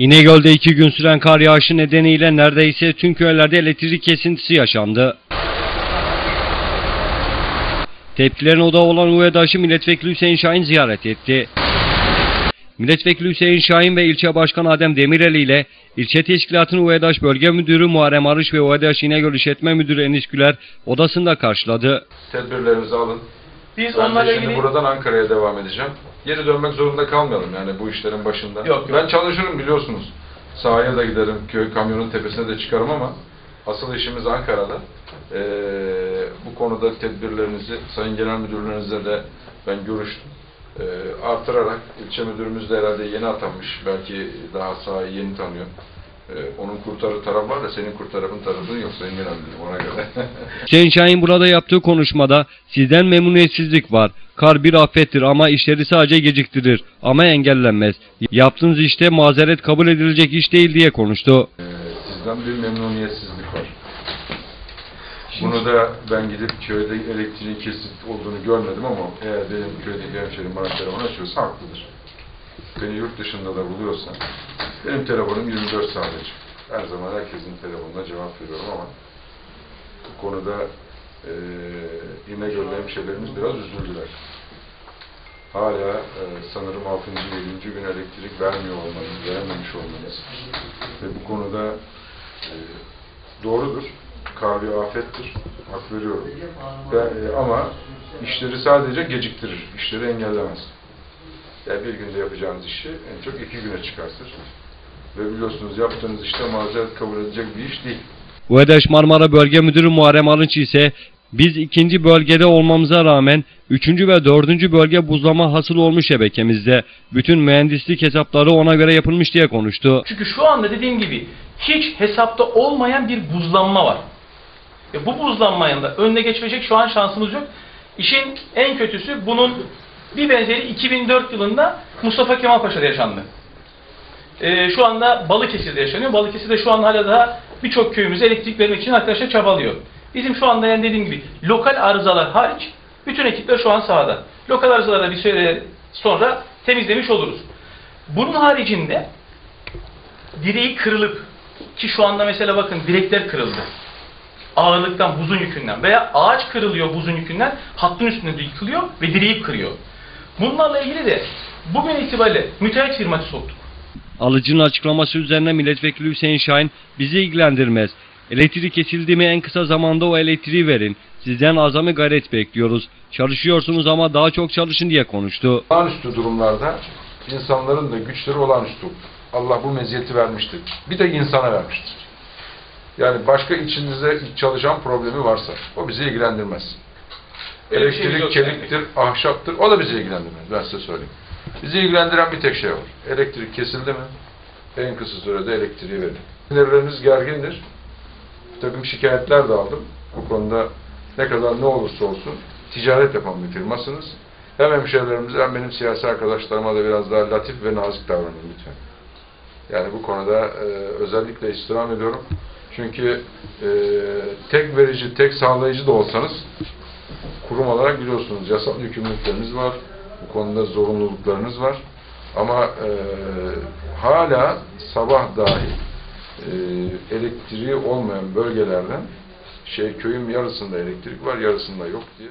İnegöl'de iki gün süren kar yağışı nedeniyle neredeyse tüm köylerde elektrik kesintisi yaşandı. Tepkilerin odağı olan UEDAŞ'ı milletvekili Hüseyin Şahin ziyaret etti. Milletvekili Hüseyin Şahin ve ilçe başkanı Adem Demirel ile ilçe teşkilatının UEDAŞ Bölge Müdürü Muharrem Arış ve UEDAŞ İnegöl İşletme Müdürü Enis Güler odasında karşıladı. Tedbirlerinizi alın. Biz Ben onlarla ilgili buradan Ankara'ya devam edeceğim. Geri dönmek zorunda kalmayalım yani bu işlerin başında. Yok, yok. Ben çalışırım biliyorsunuz. Sahaya da giderim, köy kamyonun tepesine de çıkarım ama asıl işimiz Ankara'da. Ee, bu konuda tedbirlerinizi Sayın Genel Müdürlerinizle de ben görüştüm. Ee, artırarak ilçe müdürümüz de herhalde yeni atanmış. Belki daha sahayı yeni tanıyor. Ee, onun kurtarı tarafı var da senin kurtarımın tarafın yok Sayın Genel Müdürüm ona göre. Hüseyin Şahin burada yaptığı konuşmada sizden memnuniyetsizlik var. Kar bir afettir ama işleri sadece geciktirir ama engellenmez. Yaptığınız işte mazeret kabul edilecek iş değil diye konuştu. Ee, sizden bir memnuniyetsizlik var. Bunu da ben gidip köyde elektriğin kesit olduğunu görmedim ama eğer benim köydeki hemşerim bana telefon açıyorsa haklıdır. Beni yurt dışında da buluyorsa benim telefonum 24 saat. Her zaman herkesin telefonuna cevap veriyorum ama bu konuda e, İnegöl'de hemşehrilerimiz biraz üzüldüler. Hala e, sanırım 6. 7. gün elektrik vermiyor olmanız, verememiş olmanız ve bu konuda e, doğrudur. Kar bir afettir. Hak veriyorum. Ve, e, ama işleri sadece geciktirir. İşleri engellemez. Yani bir günde yapacağınız işi en çok iki güne çıkartır. Ve biliyorsunuz yaptığınız işte mazeret kabul edecek bir iş değil. UEDAŞ Marmara Bölge Müdürü Muharrem Arınç ise biz ikinci bölgede olmamıza rağmen üçüncü ve dördüncü bölge buzlama hasıl olmuş şebekemizde. Bütün mühendislik hesapları ona göre yapılmış diye konuştu. çünkü şu anda dediğim gibi hiç hesapta olmayan bir buzlanma var. Ve bu buzlanmanın da önüne geçecek şu an şansımız yok. İşin en kötüsü bunun bir benzeri 2004 yılında Mustafa Kemal Paşa'da yaşandı. Ee, şu anda Balıkesir'de yaşanıyor. Balıkesir'de şu an hala daha birçok köyümüze elektrik vermek için arkadaşlar çabalıyor. Bizim şu anda yani dediğim gibi lokal arızalar hariç bütün ekipler şu an sahada. Lokal arızaları bir süre sonra temizlemiş oluruz. Bunun haricinde direği kırılıp ki şu anda mesela bakın direkler kırıldı. Ağırlıktan, buzun yükünden veya ağaç kırılıyor buzun yükünden hattın üstünde yıkılıyor ve direği kırıyor. Bunlarla ilgili de bugün itibariyle müteahhit firması soktuk. Alıcının açıklaması üzerine milletvekili Hüseyin Şahin bizi ilgilendirmez. Elektrik kesildi mi en kısa zamanda o elektriği verin. Sizden azami gayret bekliyoruz. Çalışıyorsunuz ama daha çok çalışın diye konuştu. Olağanüstü durumlarda insanların da güçleri olağanüstü. Allah bu meziyeti vermiştir. Bir de insana vermiştir. Yani başka içinizde çalışan problemi varsa o bizi ilgilendirmez. Elektrik yok çeliktir, ahşaptır o da bizi ilgilendirmez ben size söyleyeyim. Bizi ilgilendiren bir tek şey var. Elektrik kesildi mi en kısa sürede elektriği verin. Sinirleriniz gergindir. Bir takım şikayetler de aldım. Bu konuda ne kadar ne olursa olsun ticaret yapan bir firmasınız. Hem hemşehrilerimize hem benim siyasi arkadaşlarıma da biraz daha latif ve nazik davranın lütfen. Yani bu konuda e, özellikle istirham ediyorum. Çünkü e, tek verici, tek sağlayıcı da olsanız kurum olarak biliyorsunuz yasal yükümlülükleriniz var. Bu konuda zorunluluklarınız var. Ama e, hala sabah dahi e, elektriği olmayan bölgelerden şey köyün yarısında elektrik var, yarısında yok diye